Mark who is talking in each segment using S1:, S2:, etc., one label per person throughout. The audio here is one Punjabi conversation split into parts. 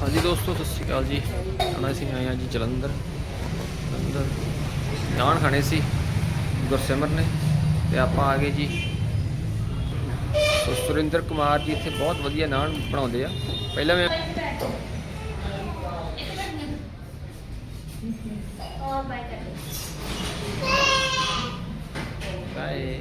S1: ਹਾਂਜੀ ਦੋਸਤੋ ਸਤਿ ਸ਼੍ਰੀ ਅਕਾਲ ਜੀ। ਆਣਾ ਸੀ ਆਏ ਹਾਂ ਜੀ ਜਲੰਧਰ। ਜਲੰਧਰ ਨਾਨ ਖਾਣੇ ਸੀ ਗੁਰਸਿਮਰ ਨੇ ਤੇ ਆਪਾਂ ਆ ਗਏ ਜੀ। ਸੋ ਸੁਰਿੰਦਰ ਕੁਮਾਰ ਜੀ ਇੱਥੇ ਬਹੁਤ ਵਧੀਆ ਨਾਨ ਬਣਾਉਂਦੇ ਆ। ਪਹਿਲਾਂ ਮੈਂ
S2: oh
S1: ਬਾਏ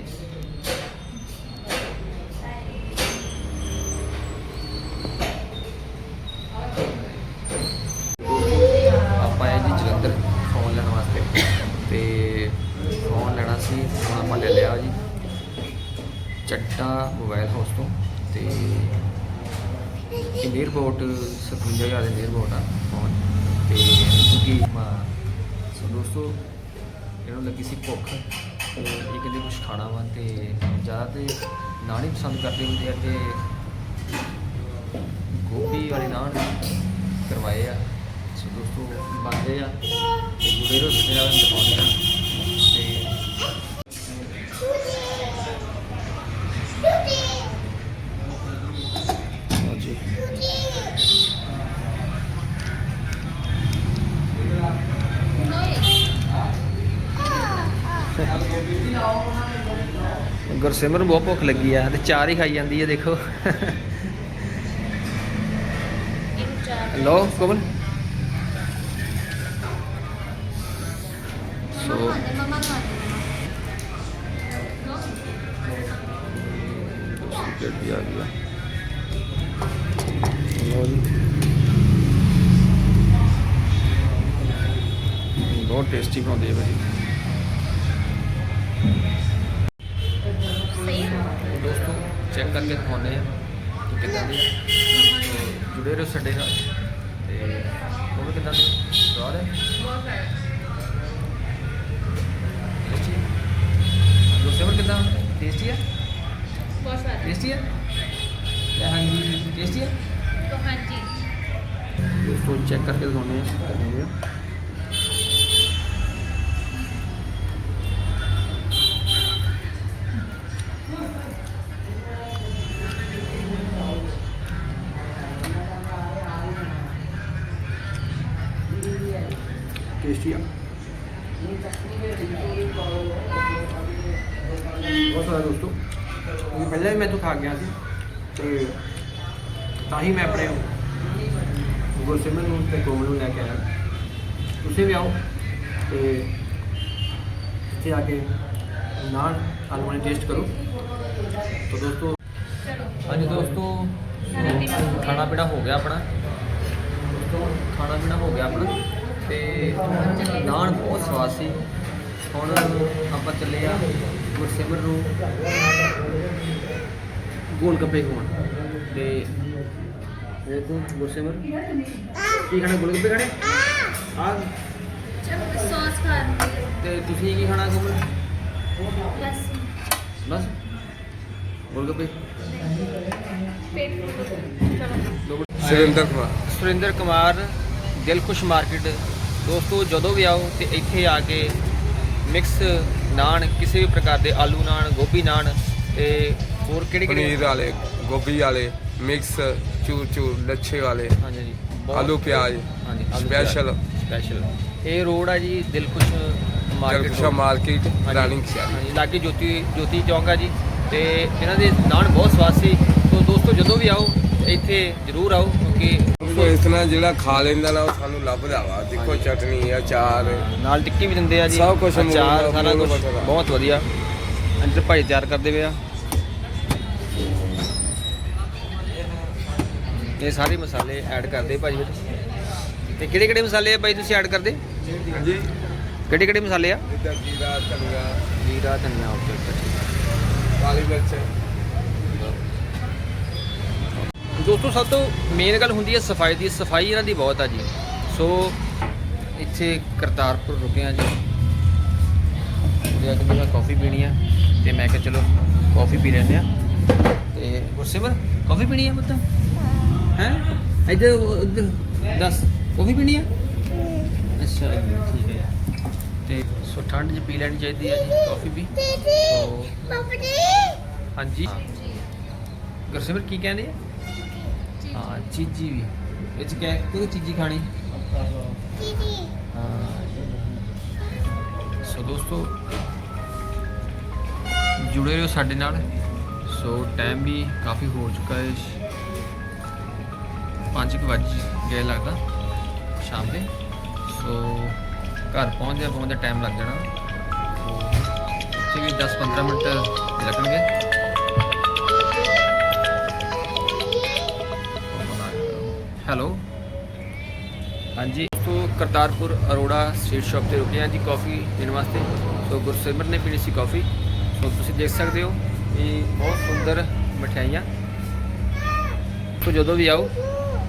S1: ਚੱਟਾ ਮੋਬਾਈਲ ਹਾਊਸ ਤੋਂ ਤੇ ਇਹ ਏਅਰਪੋਰਟ 57000 ਦੇ ਏਅਰਪੋਰਟ ਆ ਫੋਨ ਤੇ ਕਿਉਂਕਿ ਸੋ ਦੋਸਤੋ, ਇਹਨੂੰ ਲੱਗੀ ਸੀ ਭੁੱਖ, ਤੇ ਇਹ ਕਹਿੰਦੇ ਕੁਝ ਖਾਣਾ ਵਾ ਤੇ ਜ਼ਿਆਦਾ ਤੇ ਨਾਨ ਹੀ ਪਸੰਦ ਕਰਦੇ ਹੁੰਦੇ ਆ ਤੇ ਗੋਭੀ ਵਾਲੇ ਨਾਨ ਕਰਵਾਏ ਆ। ਸੋ ਦੋਸਤੋ, ਬਣਦੇ ਆ ਤੇ ਗੁੜੇ ਰੋ ਦਿਖਾਉਂਦੇ ਆ ਤੇ ਲਓ ਜੀ ਗੁਰਸਿਮਰ ਨੂੰ ਬਹੁਤ ਭੁੱਖ ਲੱਗੀ ਆ ਤੇ ਚਾਰ ਹੀ ਖਾਈ ਜਾਂਦੀ ਆ, ਦੇਖੋ। ਲੋ ਕੋਮਲ ਸੋ ਗੱਡੀ ਆ ਗਈ ਆ ਬਹੁਤ ਟੇਸਟੀ ਬਣਾਉਂਦੇ ਆ ਭਾਈ चेक करके दिखाने कि जुड़े रहे साढ़े ना तो
S2: कि सारे
S1: फ्लेवर कि टेस्टी है टेस्टी
S2: है हाँ जी
S1: टेस्टी है दोस्तों चेक करके दिखाने ਬਹੁਤ ਸਾਰਾ ਦੋਸਤੋ। ਇਹ ਪਹਿਲਾਂ ਵੀ ਮੈਂ ਤੋਂ ਖਾ ਗਿਆ ਸੀ ਤੇ ਤਾਂ ਹੀ ਮੈਂ ਆਪਣੇ ਗੁਰਸਿਮਰਨ ਨੂੰ ਤੇ ਕੋਮਲ ਨੂੰ ਲੈ ਕੇ ਆਇਆ। ਤੁਸੀਂ ਵੀ ਆਓ ਤੇ ਇੱਥੇ ਆ ਕੇ ਨਾਨ ਆਲੂ ਟੇਸਟ ਕਰੋ। ਤਾਂ ਦੋਸਤੋ ਹਾਂਜੀ ਦੋਸਤੋ ਖਾਣਾ ਪੀਣਾ ਹੋ ਗਿਆ ਆਪਣਾ? ਦੋਸਤੋ ਖਾਣਾ ਪੀਣਾ ਹੋ ਗਿਆ ਆਪਣਾ? ਤੇ ਨਾਨ ਬਹੁਤ ਸਵਾਦ ਸੀ। ਹੁਣ ਆਪਾਂ ਚੱਲੇ ਆ ਗੁਰਸਿਮਰ ਨੂੰ। ਗੋਲ ਗੱਪੇ ਖਵਾਉਣ। ਤੇ ਦੇਖੋ ਗੁਰਸਿਮਰ ਕੀ ਖਾਣਾ ਗੋਲ ਗੱਪੇ ਖਾਣੇ? ਆ।
S2: ਸੌਸ ਖਾਣੀ
S1: ਤੇ ਤੁਸੀਂ ਕੀ ਖਾਣਾ ਕੋਮਲ
S2: ਬਸ
S1: ਬਸ। ਗੋਲ ਗੱਪੇ।
S3: ਸੁਰਿੰਦਰ ਕੁਮਾਰ।
S1: ਸੁਰਿੰਦਰ ਕੁਮਾਰ ਦਿਲਖੁਸ਼ ਮਾਰਕੀਟ। ਦੋਸਤੋ ਜਦੋਂ ਵੀ ਆਓ ਤੇ ਇੱਥੇ ਆ ਕੇ ਮਿਕਸ ਨਾਨ ਕਿਸੇ ਵੀ ਪ੍ਰਕਾਰ ਦੇ ਆਲੂ ਨਾਨ ਗੋਭੀ ਨਾਨ ਤੇ ਹੋਰ ਕਿਹੜੇ ਕਿਹੜੇ
S3: ਪਨੀਰ ਵਾਲੇ ਗੋਭੀ ਵਾਲੇ ਮਿਕਸ ਚੂਰ ਚੂਰ ਲੱਛੇ ਵਾਲੇ
S1: ਹਾਂਜੀ ਜੀ
S3: ਆਲੂ ਪਿਆਜ਼
S1: ਹਾਂਜੀ
S3: ਸਪੈਸ਼ਲ
S1: ਸਪੈਸ਼ਲ ਇਹ ਰੋਡ ਆ ਜੀ ਦਿਲਖੁਸ਼ ਮਾਰਕੀਟ
S3: ਜਲਕਸ਼ਾ ਮਾਰਕੀਟ। ਰਾਨਿੰਗ ਸ਼ਹਿਰ
S1: ਹਾਂਜੀ ਲਾਗੇ ਜੋਤੀ ਜੋਤੀ ਚੌਂਕ ਆ ਜੀ ਤੇ ਇਹਨਾਂ ਦੇ ਨਾਨ ਬਹੁਤ ਸਵਾਦ ਸੀ। ਸੋ ਦੋਸਤੋ ਜਦੋਂ ਵੀ ਆਓ ਇੱਥੇ ਜ਼ਰੂਰ ਆਓ ਕਿਉਂਕਿ
S3: ਤਰ੍ਹਾਂ ਜਿਹੜਾ ਖਾ ਲੈਂਦਾ ਨਾ ਉਹ ਸਾਨੂੰ ਲੱਭਦਾ ਵਾ। ਦੇਖੋ ਚਟਨੀ ਅਚਾਰ।
S1: ਨਾਲ ਟਿੱਕੀ ਵੀ ਦਿੰਦੇ ਆ ਜੀ।
S3: ਸਭ ਕੁਛ
S1: ਅਚਾਰ ਸਾਰਾ ਕੁਝ। ਬਹੁਤ ਵਧੀਆ। ਅੰਦਰ ਭਾਈ ਤਿਆਰ ਕਰਦੇ ਪਏ ਆ। ਇਹ ਸਾਰੇ ਮਸਾਲੇ ਐਡ ਕਰਦੇ ਭਾਜੀ ਵਿੱਚ ਤੇ ਕਿਹੜੇ ਕਿਹੜੇ ਮਸਾਲੇ ਆ ਭਾਈ ਤੁਸੀਂ ਐਡ ਕਰਦੇ?
S3: ਹਾਂਜੀ।
S1: ਕਿਹੜੇ ਕਿਹੜੇ ਮਸਾਲੇ ਆ?
S3: ਜਿੱਦਾਂ ਜੀਰਾ ਧਨੀਆ।
S1: ਜੀਰਾ ਧਨੀਆ ਓਕੇ
S3: ਕਾਲੀ ਮਿਰਚ।
S1: ਦੋਸਤੋ ਸਭ ਤੋਂ ਮੇਨ ਗੱਲ ਹੁੰਦੀ ਹੈ ਸਫ਼ਾਈ ਦੀ ਸਫ਼ਾਈ ਇਹਨਾਂ ਦੀ ਬਹੁਤ ਆ ਜੀ। ਸੋ ਇੱਥੇ ਕਰਤਾਰਪੁਰ ਰੁਕੇ ਆ ਜੀ। ਆ ਕੇ ਮੈਂ ਕਾਫੀ ਪੀਣੀ ਆ ਤੇ ਮੈਂ ਕਿਹਾ ਚਲੋ ਕਾਫੀ ਪੀ ਲੈਂਦੇ ਆ ਤੇ ਗੁਰਸਿਮਰ ਕਾਫੀ ਪੀਣੀ ਆ ਪੁੱਤ? ਹੈ? ਇੱਧਰ ਉੱਧਰ ਦੱਸ ਕਾਫੀ ਪੀਣੀ ਆ? ਅੱਛਾ ਠੀਕ ਹੈ। ਤੇ ਸੋ ਠੰਡ 'ਚ ਪੀ ਲੈਣੀ ਚਾਹੀਦੀ ਹੈ ਜੀ ਕਾਫੀ ਵੀ। ਸੋ ਹਾਂਜੀ। ਗੁਰਸਿਮਰ ਕੀ ਕਹਿੰਦੇ ਆ? ਹਾਂ, ਚੀਜੀ ਵੀ। ਇਹ ਚ ਕਹਿ ਕੋਈ ਚੀਜ਼ੀ ਖਾਣੀ? ਹਾਂ। ਸੋ ਦੋਸਤੋ, ਜੁੜੇ ਰਹੋ ਸਾਡੇ ਨਾਲ। ਸੋ ਟਾਈਮ ਵੀ ਕਾਫੀ ਹੋ ਚੁੱਕਾ ਹੈ। 5 ਵਜ ਗਏ ਲੱਗਦਾ ਸ਼ਾਮ ਦੇ। ਸੋ ਘਰ ਪਹੁੰਚਦੇ ਪਹੁੰਚਦੇ ਟਾਈਮ ਲੱਗ ਜਾਣਾ। ਸੋ, ਇੱਥੇ ਵੀ 10-15 ਮਿੰਟ ਲੱਗਣਗੇ। ਕਰਤਾਰਪੁਰ ਅਰੋੜਾ ਸਟਰੀਟ ਸ਼ਾਪ ਤੇ ਰੁਕੇ ਹਾਂ ਜੀ ਕਾਫੀ ਪੀਣ ਵਾਸਤੇ। ਸੋ ਗੁਰਸਿਮਰ ਨੇ ਪੀਣੀ ਸੀ ਕਾਫੀ। ਸੋ ਤੁਸੀਂ ਦੇਖ ਸਕਦੇ ਹੋ, ਇਹ ਬਹੁਤ ਸੁੰਦਰ ਮਠਿਆਈਆਂ। ਸੋ ਜਦੋਂ ਵੀ ਆਓ,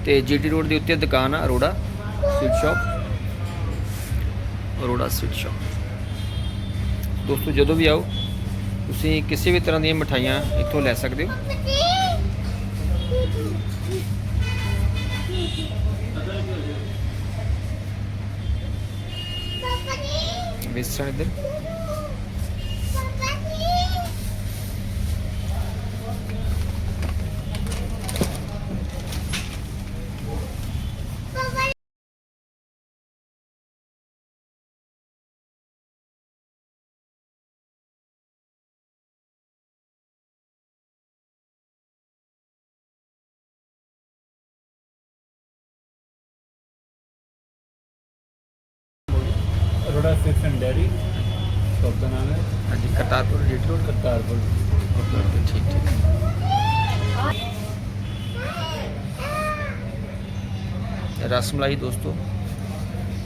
S1: ਤੇ ਜੀਟੀ ਰੋਡ ਦੇ ਉੱਤੇ ਦੁਕਾਨ ਆ Arora sweet shop. Arora sweet shop. ਦੋਸਤੋ, ਜਦੋਂ ਵੀ ਆਓ, ਤੁਸੀਂ ਕਿਸੇ ਵੀ ਤਰ੍ਹਾਂ ਦੀਆਂ ਮਠਾਈਆਂ ਇੱਥੋਂ ਲੈ ਸਕਦੇ ਹੋ। ਵੇਸਣ ਇੱਧਰ
S4: ਡੈਰੀ ਸ਼ੌਪ ਦਾ ਨਾਮ ਹੈ।
S1: ਹਾਂਜੀ ਕਰਤਾਰਪੁਰ ਜੀਟੀ ਰੋਡ
S4: ਕਰਤਾਰਪੁਰ।
S1: ਠੀਕ ਠੀਕ। ਰਸਮਲਾਈ ਦੋਸਤੋ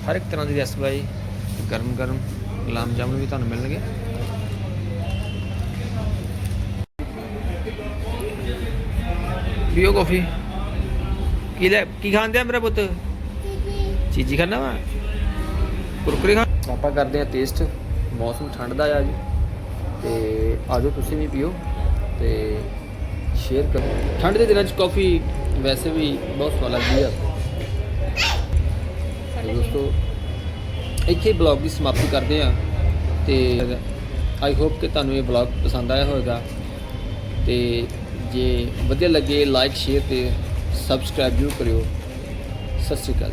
S1: ਹਰ ਇੱਕ ਤਰ੍ਹਾਂ ਦੀ ਰਸਮਲਾਈ ਗਰਮ ਗਰਮ ਗੁਲਾਬ ਜਾਮੁਨ ਵੀ ਤੁਹਾਨੂੰ ਮਿਲਣਗੇ। ਪੀਓ ਕਾਫੀ। ਕੀ ਲੈ ਕੀ ਖਾਂਦੇ ਆ ਮੇਰਾ ਪੁੱਤ? ਚੀਜ਼ੀ। ਖਾਣਾ ਵਾ? ਕੁਰਕਰੇ ਖਾ ਆਪਾਂ ਕਰਦੇ ਆ ਟੇਸਟ ਮੌਸਮ ਠੰਡ ਦਾ ਆ ਜੀ। ਤੇ ਆਜੋ ਤੁਸੀਂ ਵੀ ਪੀਓ ਤੇ ਸ਼ੇਅਰ ਕਰੋ। ਠੰਡ ਦੇ ਦਿਨਾਂ 'ਚ ਕਾਫੀ ਵੈਸੇ ਵੀ ਬਹੁਤ ਸਵਾਦ ਲੱਗਦੀ ਆ। ਦੋਸਤੋ, ਇੱਥੇ ਬਲੌਗ ਦੀ ਸਮਾਪਤੀ ਕਰਦੇ ਆ ਤੇ ਆਈ ਹੋਪ ਕਿ ਤੁਹਾਨੂੰ ਇਹ ਬਲੌਗ ਪਸੰਦ ਆਇਆ ਹੋਵੇਗਾ। ਤੇ ਜੇ ਵਧੀਆ ਲੱਗੇ ਲਾਈਕ ਸ਼ੇਅਰ ਤੇ ਸਬਸਕ੍ਰਾਈਬ ਜ਼ਰੂਰ ਕਰਿਓ। ਸਤਿ ਸ਼੍ਰੀ ਅਕਾਲ